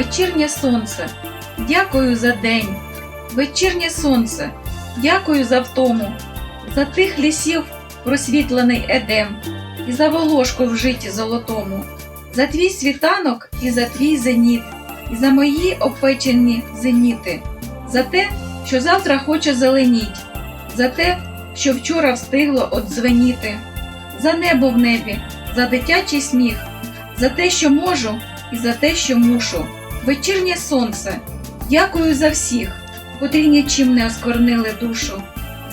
вечірнє сонце, дякую за день, вечірнє сонце, дякую за втому, за тих лісів просвітлений едем, і за волошку в житті золотому, за твій світанок і за твій зеніт, і за мої опечені зеніти, за те, що завтра хоче зеленіть, за те, що вчора встигло одзвеніти, за небо в небі, за дитячий сміх, за те, що можу, і за те, що мушу. Вечірнє сонце, дякую за всіх, котрі нічим не оскорнили душу,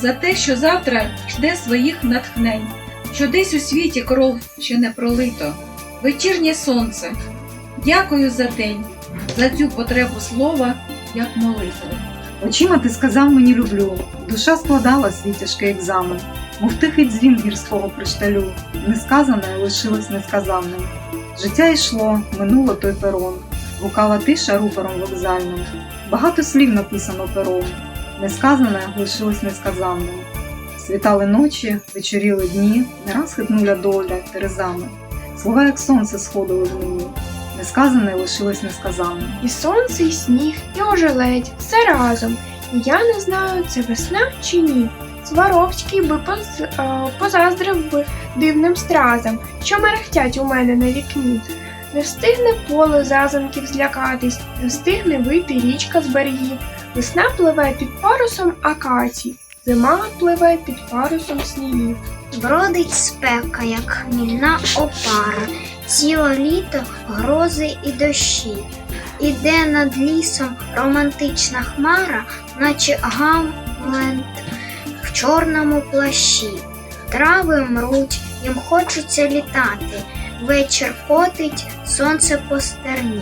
за те, що завтра жде своїх натхнень, що десь у світі кров ще не пролито. Вечірнє сонце, дякую за день, за цю потребу слова, як молитви. Очима ти сказав мені люблю, душа складала свій тяжкий екзамен, мов тихий дзвін гірського кришталю, несказане лишилось несказанним. Життя йшло, минуло той перон, гукала тиша рупором вокзальним. Багато слів написано пером, несказане лишилось несказанним. Світали ночі, вечоріли дні, не раз хитнула доля терезами. Слова, як сонце, сходили в мені, несказане лишилось несказанним. І сонце, і сніг, і ожеледь, все разом. Я не знаю, це весна чи ні. Сваровський би поз, е, позаздрив би дивним стразам, що мерехтять у мене на вікні. Не встигне поле зазанків злякатись, не встигне вийти річка з берегів. Весна пливе під парусом акацій, зима пливе під парусом снігів. Бродить спека, як хмільна опара, ціле літо грози і дощі. Іде над лісом романтична хмара, наче гамлент в чорному плащі. Трави мруть, їм хочеться літати. Вечір котить, сонце по стерні.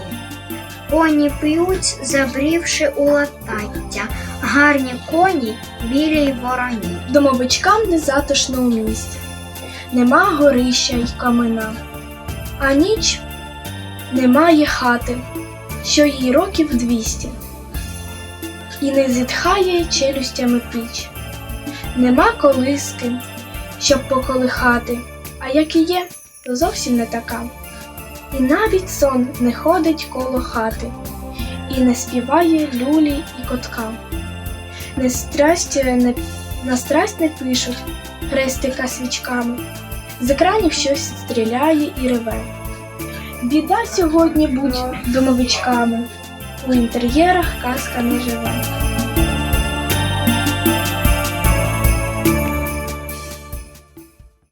Коні п'ють, забрівши у латаття, гарні коні білі й вороні. Домовичкам не затишно у місті, нема горища й камина, а ніч немає хати, що їй років двісті, і не зітхає челюстями піч. Нема колиски, щоб поколихати, а як і є, зовсім не така. І навіть сон не ходить коло хати, і не співає люлі і котка. Не страсть не на страсть не пишуть хрестика свічками. З екранів щось стріляє і реве. Біда сьогодні будь домовичками. У інтер'єрах казка не живе.